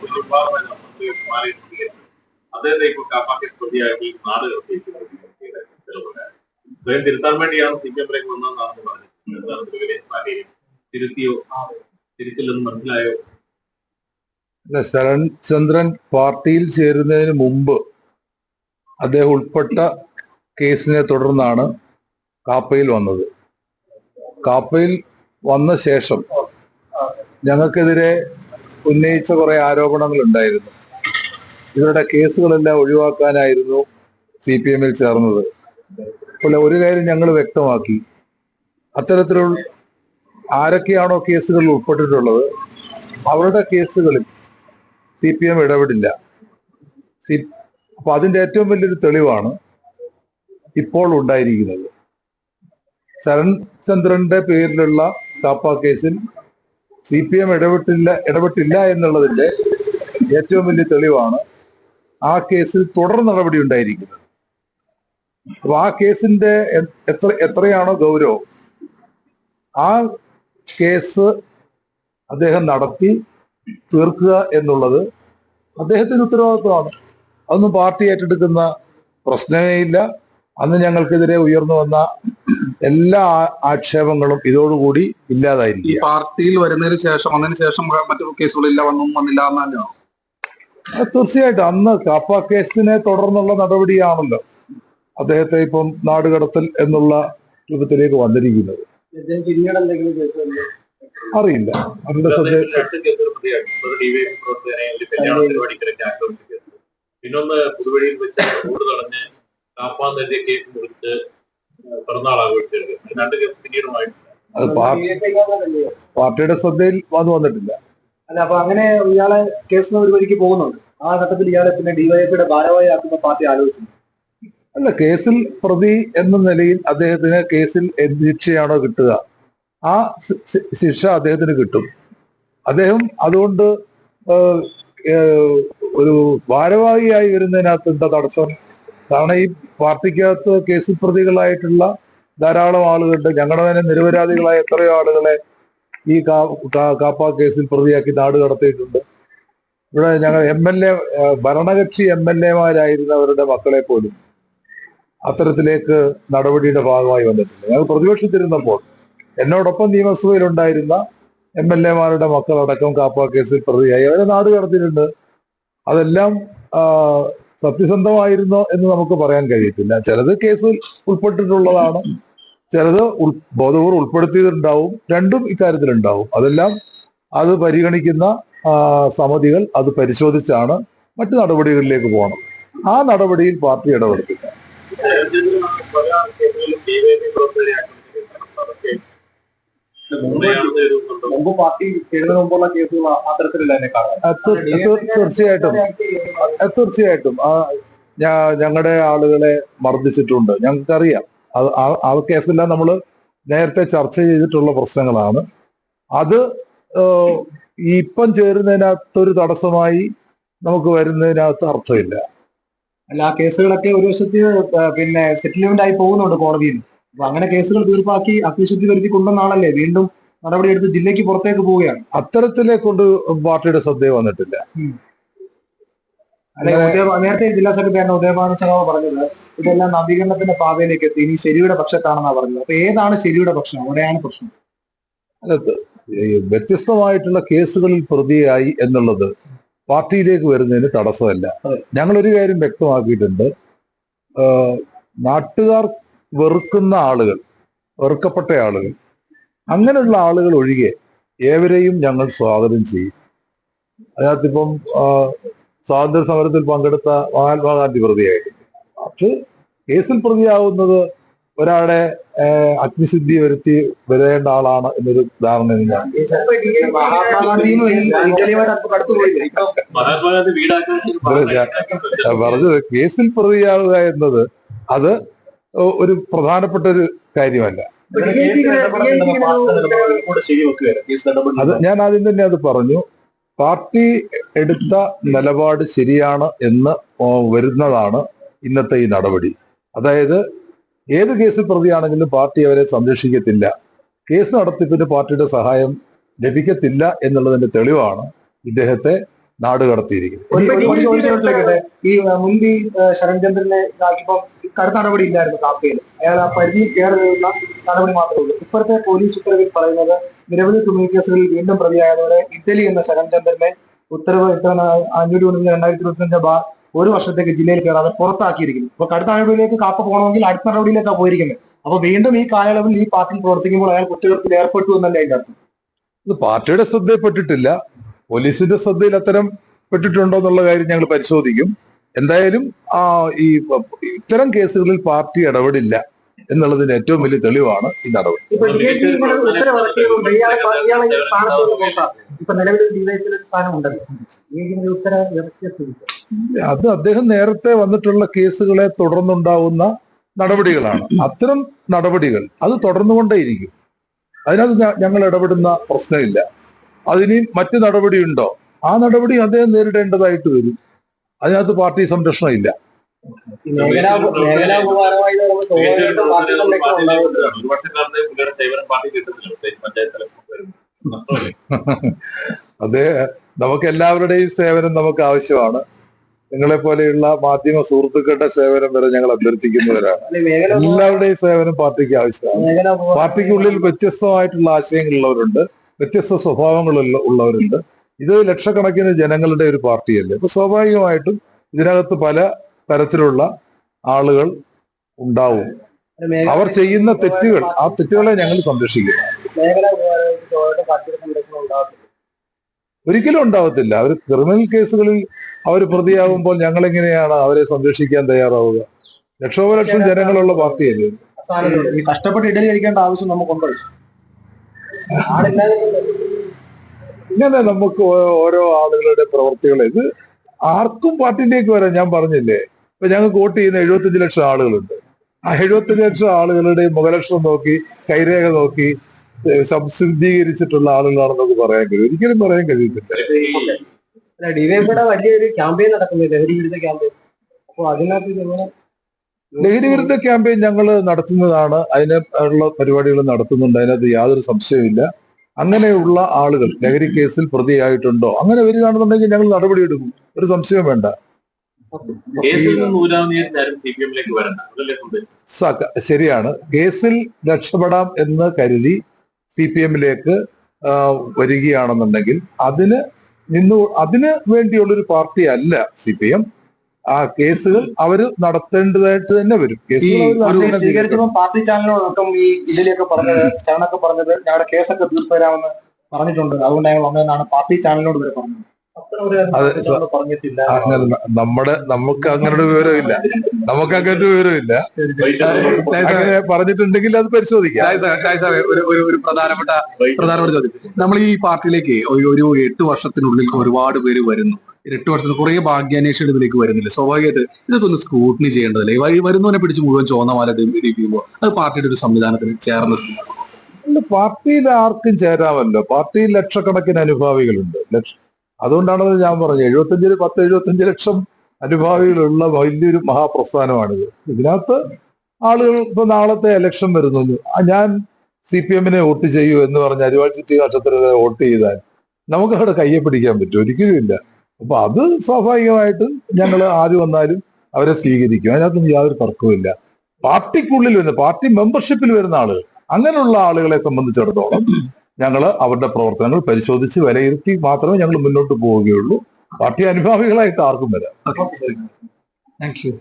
കുടുംബാർന്ന മന്ത്രി മാറിയിരിക്കുകയാണ് അദ്ദേഹത്തെ ഇപ്പോൾ കാപ്പാക്കി പ്രതിയാക്കി നാട് കടത്തിയിരിക്കുന്നത് സ്വയം തിരുത്താൻ വേണ്ടിയാണ് സി പി എമ്മിലേക്ക് തിരുത്തിയോ തിരുത്തില്ലെന്ന് മനസ്സിലായോ ശരൺ ചന്ദ്രൻ പാർട്ടിയിൽ ചേരുന്നതിന് മുമ്പ് അദ്ദേഹം ഉൾപ്പെട്ട കേസിനെ തുടർന്നാണ് കാപ്പയിൽ വന്നത്. കാപ്പയിൽ വന്ന ശേഷം ഞങ്ങൾക്കെതിരെ ഉന്നയിച്ച കുറെ ആരോപണങ്ങൾ ഉണ്ടായിരുന്നു ഇവരുടെ കേസുകളെല്ലാം ഒഴിവാക്കാനായിരുന്നു സി പി എമ്മിൽ ചേർന്നത്. അല്ല ഒരു കാര്യം ഞങ്ങൾ വ്യക്തമാക്കി. അത്തരത്തിലുള്ള ആരൊക്കെയാണോ കേസുകളിൽ ഉൾപ്പെട്ടിട്ടുള്ളത് അവരുടെ കേസുകളിൽ സി പി എം ഇടപെടില്ല. സി അപ്പൊ അതിന്റെ ഏറ്റവും വലിയൊരു തെളിവാണ് ഇപ്പോൾ ഉണ്ടായിരിക്കുന്നത്. ശരൺ ചന്ദ്രന്റെ പേരിലുള്ള കാപ്പ കേസിൽ സി പി എം ഇടപെട്ടില്ല ഇടപെട്ടില്ല എന്നുള്ളതിന്റെ ഏറ്റവും വലിയ തെളിവാണ് ആ കേസിൽ തുടർ നടപടി ഉണ്ടായിരിക്കുന്നത്. അപ്പൊ ആ കേസിന്റെ എത്ര എത്രയാണോ ഗൗരവം ആ കേസ് അദ്ദേഹം നടത്തി തീർക്കുക എന്നുള്ളത് അദ്ദേഹത്തിന്റെ ഉത്തരവാദിത്വമാണ്. അതൊന്നും പാർട്ടി ഏറ്റെടുക്കുന്ന പ്രശ്നമേ ഇല്ല. അന്ന് ഞങ്ങൾക്കെതിരെ ഉയർന്നു വന്ന എല്ലാ ആക്ഷേപങ്ങളും ഇതോടുകൂടി ഈ പാർട്ടിയിൽ വരുന്നതിന് ശേഷം വന്നതിന് ശേഷം മറ്റു കേസുകളില്ല വന്നും വന്നില്ല എന്നല്ലോ അത് തീർച്ചയായിട്ടും. അന്ന് കാപ്പ കേസിനെ തുടർന്നുള്ള നടപടിയാണല്ലോ അദ്ദേഹത്തെ ഇപ്പം നാടുകടത്തൽ എന്നുള്ള രൂപത്തിലേക്ക് വന്നിരിക്കുന്നത്. പിന്നീട് എന്തെങ്കിലും കേസ് അറിയില്ല. അവരുടെ ശ്രദ്ധ പിന്നൊന്ന് പുതുവഴിയിൽ വെച്ച് എഴുതിയ കേസ് മുറിച്ച് പിറന്നാൾ ആഘോഷിച്ചത്. രണ്ട് കേസ് പിന്നീടുമായിട്ട് അത് പാർട്ടി പാർട്ടിയുടെ ശ്രദ്ധയിൽ വന്നു വന്നിട്ടില്ല. അല്ല അപ്പൊ അങ്ങനെ ഇയാളെ കേസ് ഒരു വഴിക്ക് പോകുന്നുണ്ട്. ആ ഘട്ടത്തിൽ ഇയാളെ പിന്നെ ഡിവൈഎഫിയുടെ ഭാരവായി ആക്കുന്ന പാർട്ടി ആലോചിച്ചു. അല്ല കേസിൽ പ്രതി എന്ന നിലയിൽ അദ്ദേഹത്തിന് കേസിൽ എന്ത് ശിക്ഷയാണോ കിട്ടുക ആ ശിക്ഷ അദ്ദേഹത്തിന് കിട്ടും. അദ്ദേഹം അതുകൊണ്ട് ഒരു ഭാരവാഹിയായി വരുന്നതിനകത്ത് എന്താ തടസ്സം? കാരണം ഈ പാർട്ടിക്കകത്ത് കേസിൽ പ്രതികളായിട്ടുള്ള ധാരാളം ആളുകളുണ്ട്. ഞങ്ങളുടെ തന്നെ നിരപരാധികളായ എത്രയോ ആളുകളെ ഈ കാപ്പ കേസിൽ പ്രതിയാക്കി നാട് കടത്തിയിട്ടുണ്ട്. ഇവിടെ ഞങ്ങൾ എം എൽ എ ഭരണകക്ഷി എം എൽ എമാരായിരുന്നവരുടെ മക്കളെ പോലും അത്തരത്തിലേക്ക് നടപടിയുടെ ഭാഗമായി വന്നിട്ടുണ്ട്. ഞങ്ങൾ പ്രതിപക്ഷത്തിരുന്നപ്പോൾ എന്നോടൊപ്പം നിയമസഭയിലുണ്ടായിരുന്ന എം എൽ എമാരുടെ മക്കളടക്കം കാപ്പ കേസിൽ പ്രതിയായി. അവരെ നാട് കടത്തിയിട്ടുണ്ട്. അതെല്ലാം സത്യസന്ധമായിരുന്നോ എന്ന് നമുക്ക് പറയാൻ കഴിയത്തില്ല. ചിലത് കേസിൽ ഉൾപ്പെട്ടിട്ടുള്ളതാണ്. ചിലത് ഉൾ- ബോധപൂർവം ഉൾപ്പെടുത്തിയതുണ്ടാവും രണ്ടും ഇക്കാര്യത്തിലുണ്ടാവും. അതെല്ലാം അത് പരിഗണിക്കുന്ന സമിതികൾ അത് പരിശോധിച്ചാണ് മറ്റു നടപടികളിലേക്ക് പോകണം. ആ നടപടിയിൽ പാർട്ടി ഇടപെടുത്തില്ല. മുമ്പ് പാർട്ടി ചേരുന്നതിന് മുമ്പുള്ള കേസുകൾ അത്തരത്തിലല്ല എന്നെ തീർച്ചയായിട്ടും. ആ, തീർച്ചയായിട്ടും ഞങ്ങളുടെ ആളുകളെ മർദ്ദിച്ചിട്ടുണ്ട്. ഞങ്ങൾക്കറിയാം. അത് ആ- ആ കേസെല്ലാം നമ്മൾ നേരത്തെ ചർച്ച ചെയ്തിട്ടുള്ള പ്രശ്നങ്ങളാണ്. അത് ഈ ഇപ്പം ചേരുന്നതിനകത്തൊരു തടസ്സമായി നമുക്ക് വരുന്നതിനകത്ത് അർത്ഥമില്ല. അല്ല ആ കേസുകളൊക്കെ ഒരു വശത്ത് പിന്നെ സെറ്റിൽമെന്റ് ആയി പോകുന്നുണ്ട് കോടതിയിൽ. അപ്പൊ അങ്ങനെ കേസുകൾ തീർപ്പാക്കി അത്യശുദ്ധി വരുത്തി കൊണ്ടുവന്നാണല്ലേ വീണ്ടും നടപടിയെടുത്ത് ജില്ലയ്ക്ക് പുറത്തേക്ക് പോവുകയാണ്. അത്തരത്തിലെ കൊണ്ട് പാർട്ടിയുടെ ശ്രദ്ധ വന്നിട്ടില്ല. നേരത്തെ ജില്ലാ സെക്രട്ടറി ഉദയഭാനു സഖാവ് പറഞ്ഞത് ഇതെല്ലാം നവീകരണത്തിന്റെ പാതയിലേക്ക് എത്തി. ഇനി ശരിയുടെ പക്ഷത്താണെന്നാണ് പറഞ്ഞത്. അപ്പൊ ഏതാണ് ശരിയുടെ പക്ഷം? അവിടെയാണ് പ്രശ്നം? അല്ല വ്യത്യസ്തമായിട്ടുള്ള കേസുകളിൽ പ്രതിയായി എന്നുള്ളത് പാർട്ടിയിലേക്ക് വരുന്നതിന് തടസ്സമല്ല. ഞങ്ങളൊരു ഞങ്ങൾ ഒരു കാര്യം വ്യക്തമാക്കിയിട്ടുണ്ട്. നാട്ടുകാർ വെറുക്കുന്ന ആളുകൾ വെറുക്കപ്പെട്ട ആളുകൾ അങ്ങനെയുള്ള ആളുകൾ ഒഴികെ ഏവരെയും ഞങ്ങൾ സ്വാഗതം ചെയ്യും. അതിനകത്തിപ്പം സ്വാതന്ത്ര്യ സമരത്തിൽ പങ്കെടുത്ത മഹാത്മാഗാന്ധി പ്രതിയായിട്ടുണ്ട് അത് കേസിൽ പ്രതിയാവുന്നത് ഒരാളെ അഗ്നിശുദ്ധി വരുത്തി വരേണ്ട ആളാണ് എന്നൊരു ധാരണ ഞാൻ പറഞ്ഞത് കേസിൽ പ്രതിയാവുക എന്നത് അത് ഒരു പ്രധാനപ്പെട്ട ഒരു കാര്യമല്ല. അത് ഞാൻ ആദ്യം തന്നെ അത് പറഞ്ഞു. പാർട്ടി എടുത്ത നിലപാട് ശരിയാണ് എന്ന് വരുന്നതാണ് ഇന്നത്തെ ഈ നടപടി. അതായത് ഏത് കേസിൽ പ്രതിയാണെങ്കിലും പാർട്ടി അവരെ സംരക്ഷിക്കത്തില്ല. കേസ് നടത്തിപ്പിന് പാർട്ടിയുടെ സഹായം ലഭിക്കത്തില്ല എന്നുള്ളതിന്റെ തെളിവാണ് ഇദ്ദേഹത്തെ നാട് കടത്തിയിരിക്കുന്നത്. ഈ മുൻപി ശരൺചന്ദ്രനെ ഇതാക്കിയപ്പോ കടുത്ത നടപടി ഇല്ലായിരുന്നു കാപ്പയിൽ അയാൾ ആ പരിധിയിൽ കയറി നിന്ന നടപടി മാത്രമേ ഉള്ളൂ. ഇപ്പോഴത്തെ പോലീസ് ഉത്തരവിൽ പറയുന്നത് നിരവധി ക്രിമിനൽ കേസുകളിൽ വീണ്ടും പ്രതിയായതോടെ ഇറ്റലി എന്ന ശരൺചന്ദ്രനെ ഉത്തരവ് ഇത്തവണ അഞ്ഞൂറ്റി ഒന്നിന് രണ്ടായിരത്തി ഇരുപത്തിയഞ്ച് ബാർ ഒരു വർഷത്തേക്ക് ജില്ലയിൽ കയറാതെ പുറത്താക്കിയിരിക്കുന്നു. അപ്പൊ കടുത്ത നടപടിയിലേക്ക് കാപ്പ പോകണമെങ്കിൽ അടുത്ത നടപടിയിലേക്കാണ് പോയിരിക്കുന്നത്. അപ്പൊ വീണ്ടും ഈ കാലയളവിൽ ഈ പാർട്ടിയിൽ പ്രവർത്തിക്കുമ്പോൾ അയാൾ കുറ്റകൃത്യത്തിൽ ഏർപ്പെട്ടു എന്നല്ലേ അതിന്റെ അർത്ഥം? ഇത് പാർട്ടിയുടെ ശ്രദ്ധയിൽപ്പെട്ടിട്ടില്ല പോലീസിന്റെ ശ്രദ്ധയിൽ അത്തരം പെട്ടിട്ടുണ്ടോ എന്നുള്ള കാര്യം ഞങ്ങൾ പരിശോധിക്കും. എന്തായാലും ആ ഈ ഇത്തരം കേസുകളിൽ പാർട്ടി ഇടപെടില്ല എന്നുള്ളതിന് ഏറ്റവും വലിയ തെളിവാണ് ഈ നടപടി. അത് അദ്ദേഹം നേരത്തെ വന്നിട്ടുള്ള കേസുകളെ തുടർന്നുണ്ടാവുന്ന നടപടികളാണ്. അത്തരം നടപടികൾ അത് തുടർന്നുകൊണ്ടേയിരിക്കും. അതിനകത്ത് ഞങ്ങൾ ഇടപെടുന്ന പ്രശ്നമില്ല. അതിനി മറ്റു നടപടിയുണ്ടോ? ആ നടപടി അദ്ദേഹം നേരിടേണ്ടതായിട്ട് വരും. അതിനകത്ത് പാർട്ടി സംരക്ഷണം ഇല്ല അത് നമുക്ക് എല്ലാവരുടെയും സേവനം നമുക്ക് ആവശ്യമാണ്. നിങ്ങളെ പോലെയുള്ള മാധ്യമ സുഹൃത്തുക്കളുടെ സേവനം വരെ ഞങ്ങൾ അഭ്യർത്ഥിക്കുന്നവരാണ്. എല്ലാവരുടെയും സേവനം പാർട്ടിക്ക് ആവശ്യമാണ്. പാർട്ടിക്കുള്ളിൽ വ്യത്യസ്തമായിട്ടുള്ള ആശയങ്ങളുള്ളവരുണ്ട്. വ്യത്യസ്ത സ്വഭാവങ്ങളുള്ള ഉള്ളവരുണ്ട്. ഇത് ലക്ഷക്കണക്കിന് ജനങ്ങളുടെ ഒരു പാർട്ടിയല്ലേ. അപ്പൊ സ്വാഭാവികമായിട്ടും ഇതിനകത്ത് പല തരത്തിലുള്ള ആളുകൾ ഉണ്ടാവും. അവർ ചെയ്യുന്ന തെറ്റുകൾ ആ തെറ്റുകളെ ഞങ്ങൾ സംരക്ഷിക്കും. ഒരിക്കലും ഉണ്ടാവത്തില്ല. അവർ ക്രിമിനൽ കേസുകളിൽ അവർ പ്രതിയാവുമ്പോൾ ഞങ്ങൾ എങ്ങനെയാണ് അവരെ സംരക്ഷിക്കാൻ തയ്യാറാവുക? ലക്ഷോപലക്ഷം ജനങ്ങളുള്ള പാർട്ടിയല്ലേ കഷ്ടപ്പെട്ട് ഇഡലി കഴിക്കേണ്ട ആവശ്യം നമുക്കുണ്ടോ. ഇങ്ങനെ നമുക്ക് ഓരോ ആളുകളുടെ പ്രവർത്തികൾ ഇത് ആർക്കും പാർട്ടിയിലേക്ക് വരാം ഞാൻ പറഞ്ഞില്ലേ? ഇപ്പൊ ഞങ്ങൾക്ക് വോട്ട് ചെയ്യുന്ന എഴുപത്തഞ്ച് ലക്ഷം ആളുകളുണ്ട്. ആ എഴുപത്തഞ്ച് ലക്ഷം ആളുകളുടെ മുഖലക്ഷണം നോക്കി കൈരേഖ നോക്കി സംസിദ്ധീകരിച്ചിട്ടുള്ള സംശുദ്ധീകരിച്ചിട്ടുള്ള ആളുകളാണെന്ന് നമുക്ക് പറയാൻ കഴിയും. ഒരിക്കലും പറയാൻ കഴിയത്തില്ല. വലിയൊരു ക്യാമ്പയിൻ നടക്കുന്നുണ്ട്. ലഹരി വിരുദ്ധ ക്യാമ്പയിൻ. അപ്പൊ അതിനകത്ത് ഇതെങ്ങനെ ലഹരി വിരുദ്ധ ക്യാമ്പയിൻ ഞങ്ങൾ നടത്തുന്നതാണ്. അതിനുള്ള പരിപാടികൾ നടത്തുന്നുണ്ട്. അതിനകത്ത് യാതൊരു സംശയവുമില്ല. അങ്ങനെയുള്ള ആളുകൾ ലഹരി കേസിൽ പ്രതിയായിട്ടുണ്ടോ? അങ്ങനെ വരികയാണെന്നുണ്ടെങ്കിൽ ഞങ്ങൾ നടപടിയെടുക്കും. ഒരു സംശയം വേണ്ട. ശരിയാണ്. കേസിൽ രക്ഷപ്പെടാം എന്ന് കരുതി സി പി എമ്മിലേക്ക് വരികയാണെന്നുണ്ടെങ്കിൽ അതിന് നിന്നു അതിന് വേണ്ടിയുള്ളൊരു പാർട്ടി അല്ല സി പി എം ആ കേസുകൾ അവർ നടത്തേണ്ടതായിട്ട് തന്നെ വരും. കേസുകൾ. സ്വീകരിച്ചപ്പോൾ പാർട്ടി ചാനലിനോടൊപ്പം ഈ ഇതിലൊക്കെ പറഞ്ഞത് ശരണൊക്കെ പറഞ്ഞത് ഞങ്ങളുടെ കേസൊക്കെ തീർത്തു തരാമെന്ന് പറഞ്ഞിട്ടുണ്ട്. അതുകൊണ്ട് ഞങ്ങൾ വന്നതെന്നാണ് പാർട്ടി ചാനലിനോട് വരെ പറഞ്ഞത്. നമ്മുടെ നമുക്ക് അങ്ങനെ ഒരു വിവരമില്ല. നമുക്ക് അങ്ങനെ ഒരു വിവരമില്ല. അങ്ങനെ പറഞ്ഞിട്ടുണ്ടെങ്കിൽ അത് പരിശോധിക്കാം. ഒരു പ്രധാനപ്പെട്ട പ്രധാനപ്പെട്ട ചോദ്യം. നമ്മൾ ഈ പാർട്ടിയിലേക്ക് ഒരു എട്ട് വർഷത്തിനുള്ളിൽ ഒരുപാട് പേര് വരുന്നു. എട്ട് വർഷത്തിൽ കുറെ ഭാഗ്യാന്വേഷണം ഇതിലേക്ക് വരുന്നില്ല. സ്വാഭാവികമായിട്ട് ഇതൊക്കെ ഒന്ന് സ്ക്രൂട്ടിനി ചെയ്യേണ്ടതല്ലേ വഴി വരുന്നവനെ പിടിച്ച് മുഴുവൻ ചോന്നമാല മാല അത് പാർട്ടിയുടെ ഒരു സംവിധാനത്തിന് ചേർന്ന പാർട്ടിയിൽ ആർക്കും ചേരാമല്ലോ. പാർട്ടിയിൽ ലക്ഷക്കണക്കിന് അനുഭാവികളുണ്ട്. ലക്ഷ അതുകൊണ്ടാണ് ഞാൻ പറഞ്ഞത്. എഴുപത്തഞ്ചിൽ പത്ത് എഴുപത്തഞ്ച് ലക്ഷം അനുഭാവികളുള്ള വലിയൊരു മഹാപ്രസ്ഥാനമാണിത്. ഇതിനകത്ത് ആളുകൾ ഇപ്പൊ നാളത്തെ ഇലക്ഷൻ വരുന്നു ഞാൻ സി പി എമ്മിനെ വോട്ട് ചെയ്യൂ എന്ന് പറഞ്ഞ് അരിവാൾ ചുറ്റി നക്ഷത്രത്തെ വോട്ട് ചെയ്താൽ നമുക്ക് അവിടെ കയ്യെ പിടിക്കാൻ പറ്റും. ഒരിക്കലും ഇല്ല. അപ്പൊ അത് സ്വാഭാവികമായിട്ടും ഞങ്ങൾ ആര് വന്നാലും അവരെ സ്വീകരിക്കും. അതിനകത്തൊന്നും യാതൊരു തർക്കവുമില്ല പാർട്ടിക്കുള്ളിൽ വരുന്ന പാർട്ടി മെമ്പർഷിപ്പിൽ വരുന്ന ആളുകൾ അങ്ങനെയുള്ള ആളുകളെ സംബന്ധിച്ചിടത്തോളം ഞങ്ങൾ അവരുടെ പ്രവർത്തനങ്ങൾ പരിശോധിച്ച് വിലയിരുത്തി മാത്രമേ ഞങ്ങൾ മുന്നോട്ട് പോവുകയുള്ളൂ. പാർട്ടി അനുഭാവികളായിട്ട് ആർക്കും വരാം. Thank you